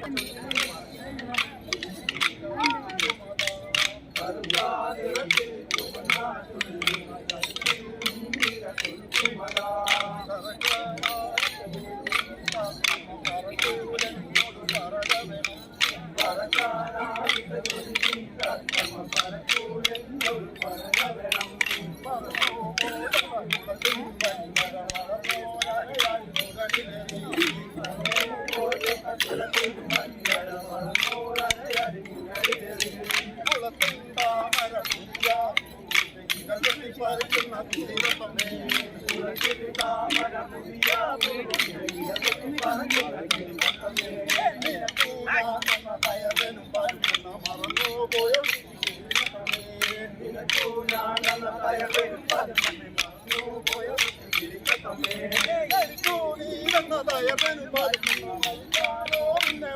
那你们。Yeah. വരുവാണി വരട്ടെ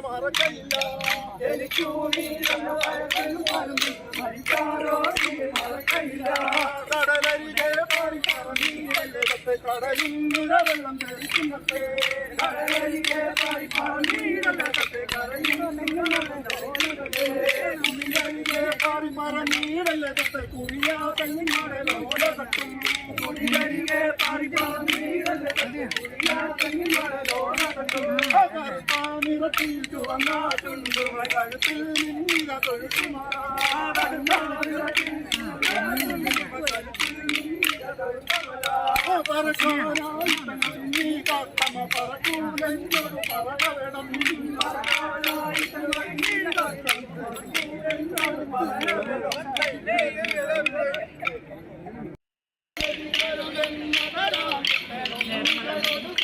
മറക്കയില്ല എനിക്കൂ കടലരികെ പാടി കടലിന്നുള്ള വെള്ളം തെളിക്കുന്നത്തെ കടലരികെ പറഞ്ഞീരല്ലത്തെ കുഴിയാ തങ്ങിമാടെ ലോല തട്ടും കുടിയരികെ പാടി പാടീരത്തെ കുടിയാത്തങ്ങിയുടെ ലോകത്തും നിറത്തിൽ ചുവന്നാട്ടുണ്ട് കഴുത്തിൽ നിന്നില നീ കാത്തമ പറക്കൂലെന്നൊരു പറകവേണം నేను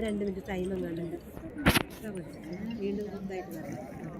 രണ്ട് മിനിറ്റ് ടൈം എങ്ങാണ്ട് വീണ്ടും ഇതായിട്ട് വരാം